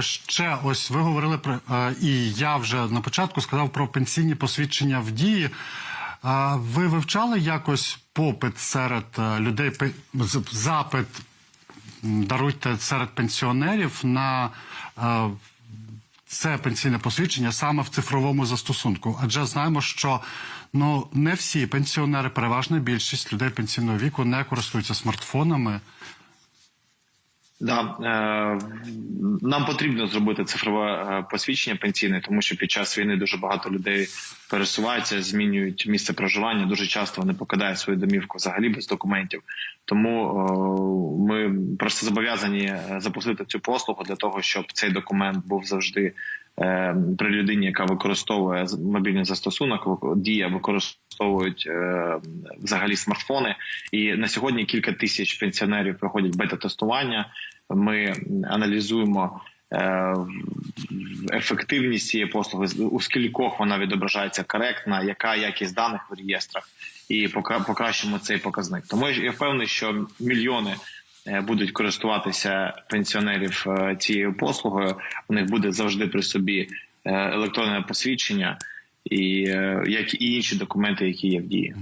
Ще ось ви говорили про і я вже на початку сказав про пенсійні посвідчення в дії. Ви вивчали якось попит серед людей, запит даруйте серед пенсіонерів на це пенсійне посвідчення саме в цифровому застосунку? Адже знаємо, що ну не всі пенсіонери, переважна більшість людей пенсійного віку не користуються смартфонами. Да, е, нам потрібно зробити цифрове е, посвідчення пенсійне, тому що під час війни дуже багато людей пересуваються, змінюють місце проживання. Дуже часто вони покидають свою домівку взагалі без документів. Тому е, ми просто зобов'язані е, запустити цю послугу для того, щоб цей документ був завжди при людині, яка використовує мобільний застосунок, дія використовують взагалі смартфони. І на сьогодні кілька тисяч пенсіонерів проходять бета-тестування. Ми аналізуємо е, ефективність цієї послуги, у скількох вона відображається коректна, яка якість даних в реєстрах, і покращимо цей показник. Тому я впевнений, що мільйони е, будуть користуватися пенсіонерів е, цією послугою. У них буде завжди при собі електронне посвідчення, і як і інші документи, які є в дії.